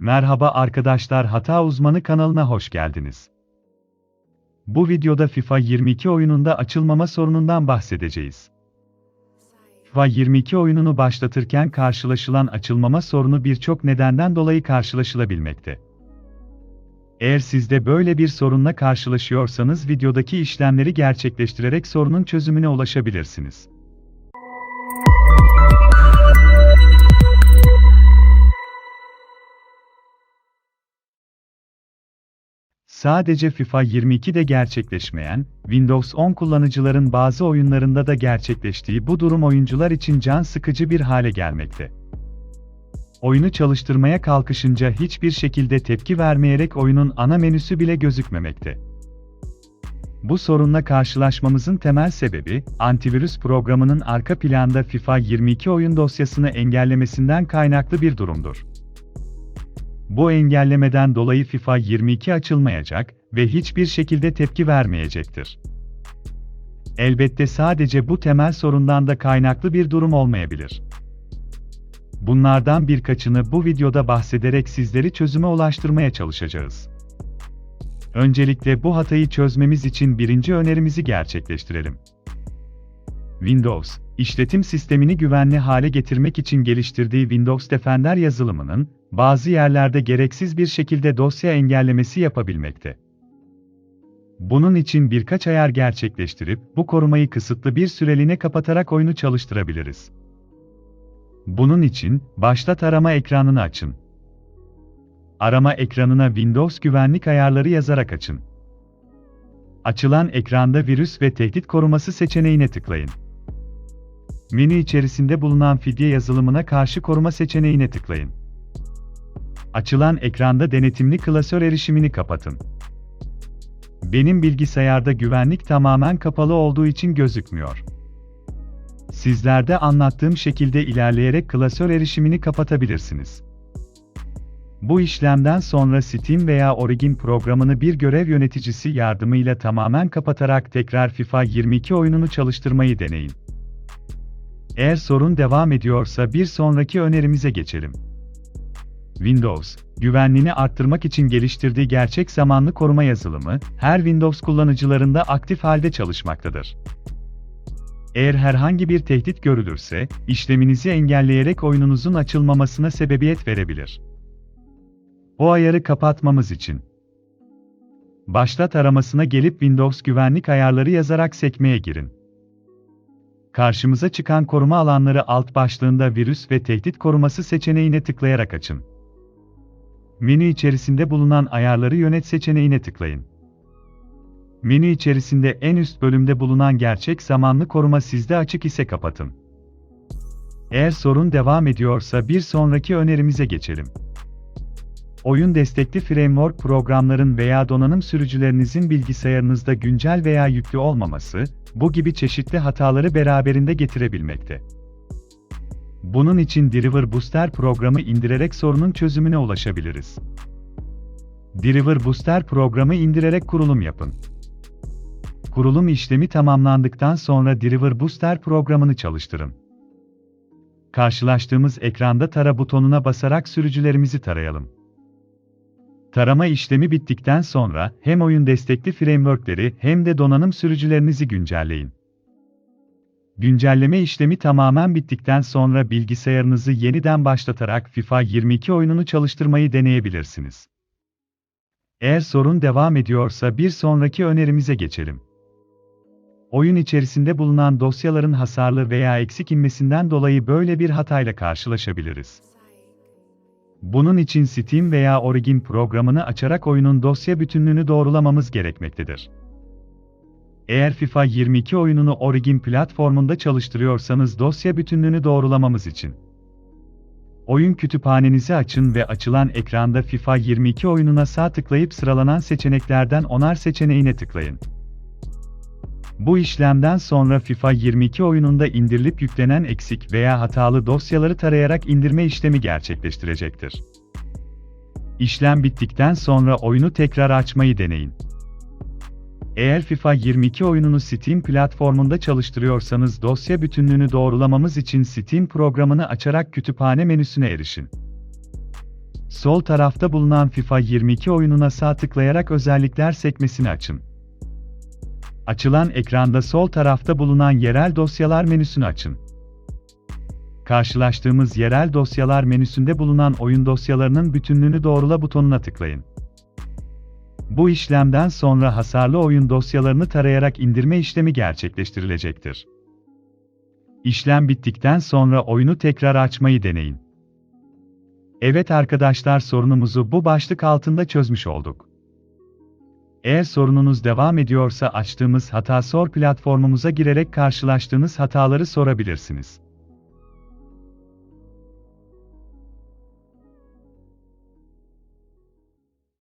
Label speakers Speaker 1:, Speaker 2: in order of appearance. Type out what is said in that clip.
Speaker 1: Merhaba arkadaşlar Hata Uzmanı kanalına hoş geldiniz. Bu videoda FIFA 22 oyununda açılmama sorunundan bahsedeceğiz. FIFA 22 oyununu başlatırken karşılaşılan açılmama sorunu birçok nedenden dolayı karşılaşılabilmekte. Eğer siz de böyle bir sorunla karşılaşıyorsanız videodaki işlemleri gerçekleştirerek sorunun çözümüne ulaşabilirsiniz. Sadece FIFA 22'de gerçekleşmeyen, Windows 10 kullanıcıların bazı oyunlarında da gerçekleştiği bu durum oyuncular için can sıkıcı bir hale gelmekte. Oyunu çalıştırmaya kalkışınca hiçbir şekilde tepki vermeyerek oyunun ana menüsü bile gözükmemekte. Bu sorunla karşılaşmamızın temel sebebi, antivirüs programının arka planda FIFA 22 oyun dosyasını engellemesinden kaynaklı bir durumdur. Bu engellemeden dolayı FIFA 22 açılmayacak ve hiçbir şekilde tepki vermeyecektir. Elbette sadece bu temel sorundan da kaynaklı bir durum olmayabilir. Bunlardan birkaçını bu videoda bahsederek sizleri çözüme ulaştırmaya çalışacağız. Öncelikle bu hatayı çözmemiz için birinci önerimizi gerçekleştirelim. Windows, işletim sistemini güvenli hale getirmek için geliştirdiği Windows Defender yazılımının, bazı yerlerde gereksiz bir şekilde dosya engellemesi yapabilmekte. Bunun için birkaç ayar gerçekleştirip, bu korumayı kısıtlı bir süreliğine kapatarak oyunu çalıştırabiliriz. Bunun için, başlat arama ekranını açın. Arama ekranına Windows güvenlik ayarları yazarak açın. Açılan ekranda virüs ve tehdit koruması seçeneğine tıklayın. Menü içerisinde bulunan fidye yazılımına karşı koruma seçeneğine tıklayın. Açılan ekranda denetimli klasör erişimini kapatın. Benim bilgisayarda güvenlik tamamen kapalı olduğu için gözükmüyor. Sizlerde anlattığım şekilde ilerleyerek klasör erişimini kapatabilirsiniz. Bu işlemden sonra Steam veya Origin programını bir görev yöneticisi yardımıyla tamamen kapatarak tekrar FIFA 22 oyununu çalıştırmayı deneyin. Eğer sorun devam ediyorsa bir sonraki önerimize geçelim. Windows, güvenliğini arttırmak için geliştirdiği gerçek zamanlı koruma yazılımı, her Windows kullanıcılarında aktif halde çalışmaktadır. Eğer herhangi bir tehdit görülürse, işleminizi engelleyerek oyununuzun açılmamasına sebebiyet verebilir. O ayarı kapatmamız için Başlat aramasına gelip Windows güvenlik ayarları yazarak sekmeye girin. Karşımıza çıkan koruma alanları alt başlığında virüs ve tehdit koruması seçeneğine tıklayarak açın. Menü içerisinde bulunan ayarları yönet seçeneğine tıklayın. Menü içerisinde en üst bölümde bulunan gerçek zamanlı koruma sizde açık ise kapatın. Eğer sorun devam ediyorsa bir sonraki önerimize geçelim. Oyun destekli framework programların veya donanım sürücülerinizin bilgisayarınızda güncel veya yüklü olmaması, bu gibi çeşitli hataları beraberinde getirebilmekte. Bunun için Driver Booster programı indirerek sorunun çözümüne ulaşabiliriz. Driver Booster programı indirerek kurulum yapın. Kurulum işlemi tamamlandıktan sonra Driver Booster programını çalıştırın. Karşılaştığımız ekranda tara butonuna basarak sürücülerimizi tarayalım. Tarama işlemi bittikten sonra hem oyun destekli frameworkleri hem de donanım sürücülerinizi güncelleyin. Güncelleme işlemi tamamen bittikten sonra bilgisayarınızı yeniden başlatarak FIFA 22 oyununu çalıştırmayı deneyebilirsiniz. Eğer sorun devam ediyorsa bir sonraki önerimize geçelim. Oyun içerisinde bulunan dosyaların hasarlı veya eksik inmesinden dolayı böyle bir hatayla karşılaşabiliriz. Bunun için Steam veya Origin programını açarak oyunun dosya bütünlüğünü doğrulamamız gerekmektedir. Eğer FIFA 22 oyununu Origin platformunda çalıştırıyorsanız dosya bütünlüğünü doğrulamamız için Oyun kütüphanenizi açın ve açılan ekranda FIFA 22 oyununa sağ tıklayıp sıralanan seçeneklerden onar seçeneğine tıklayın. Bu işlemden sonra FIFA 22 oyununda indirilip yüklenen eksik veya hatalı dosyaları tarayarak indirme işlemi gerçekleştirecektir. İşlem bittikten sonra oyunu tekrar açmayı deneyin. Eğer FIFA 22 oyununu Steam platformunda çalıştırıyorsanız dosya bütünlüğünü doğrulamamız için Steam programını açarak kütüphane menüsüne erişin. Sol tarafta bulunan FIFA 22 oyununa sağ tıklayarak özellikler sekmesini açın. Açılan ekranda sol tarafta bulunan yerel dosyalar menüsünü açın. Karşılaştığımız yerel dosyalar menüsünde bulunan oyun dosyalarının bütünlüğünü doğrula butonuna tıklayın. Bu işlemden sonra hasarlı oyun dosyalarını tarayarak indirme işlemi gerçekleştirilecektir. İşlem bittikten sonra oyunu tekrar açmayı deneyin. Evet arkadaşlar sorunumuzu bu başlık altında çözmüş olduk. Eğer sorununuz devam ediyorsa açtığımız Hata Sor platformumuza girerek karşılaştığınız hataları sorabilirsiniz.